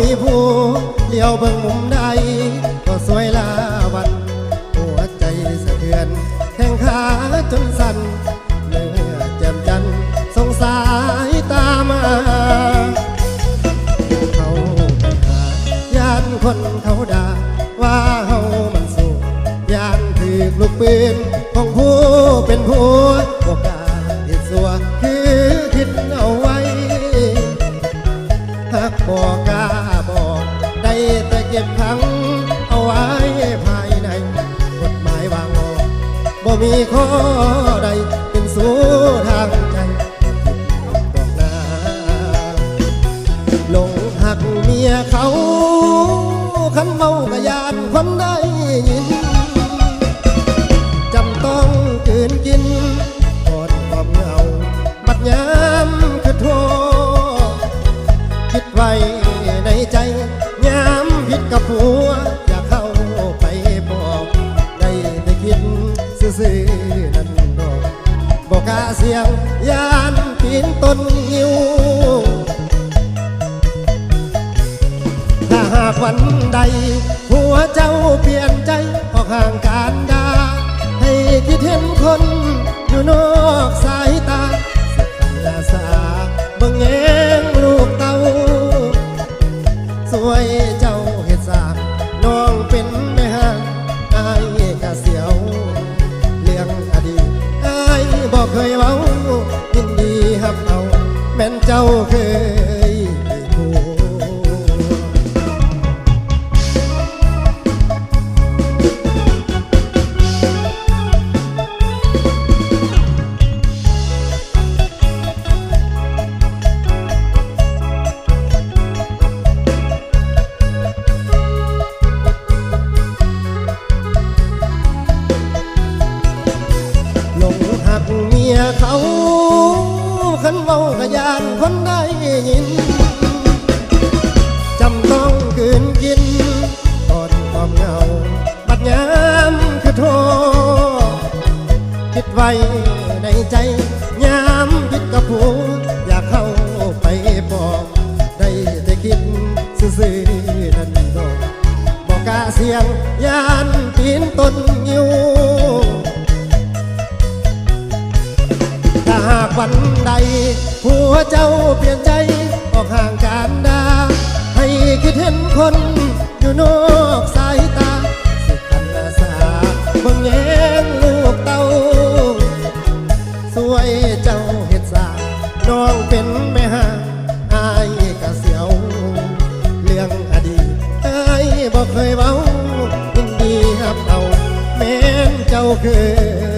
มีผู้เลี้ยวเบิ่งมุมใดก็สวยลาวัน หัวใจสะเทือน แข้งขาจนสั่นเมื่อแจ่มจันสงสายตามาเขาไปหาย่านคนเขาด่าว่าเฮามันสู้ย่านถือลูกปืนของผู้เป็นผัวบอกาเห็ดสัวคือคิดเอาไว้หากบอกาบอกได้แต่ เก็บขังเอาไว้ภายในกฎหมายวางออกบ่มีข้อใดเป็นสู้ทางใจบอกน้าหลงหักเมียเขาคันเมากระยานคนได ผิดกับผัวอยากเข้าไปบอกได้แต่คิดซื่อๆนั่นดอกบอกกาเสียงยานปีนต้นงิ้วถ้าหากวันใด หัวเจ้าเปลี่ยนใจออกห่างการดา ให้คิดเห็นคนอยู่นอกสาย ไวยเจ้าเห็ดสาบน้องเป็นแม่ห้างอายกะเสียวเลี้ยงอดีตอายบอกเคยเว้ายินดีฮับเอา แม่นเจ้าเคย ขันเมากะยานคนได้ยิน จำต้องคืนกินกอดความเหงา บัดยามคือโทษคิดไว้ในใจยามคิดกับผู้อยากเข้าไปบอกได้แต่คิดซื่อๆนั่นดอกบอกกาเสียงยานปีนต้นงิ้ว วันใดผัวเจ้าเปลี่ยนใจออกห่างการดา ให้คิดเห็นคนอยู่นอกสายตา สิคันอาสาบิ่งแยงลูกเต้า สวยเจ้าเฮ็ดสาน้องเป็นแม่ห้างอายกะเสียว เรื่องอดีตอายบอกเคยเว้ายินดีฮับเอาแม้นเจ้าเคย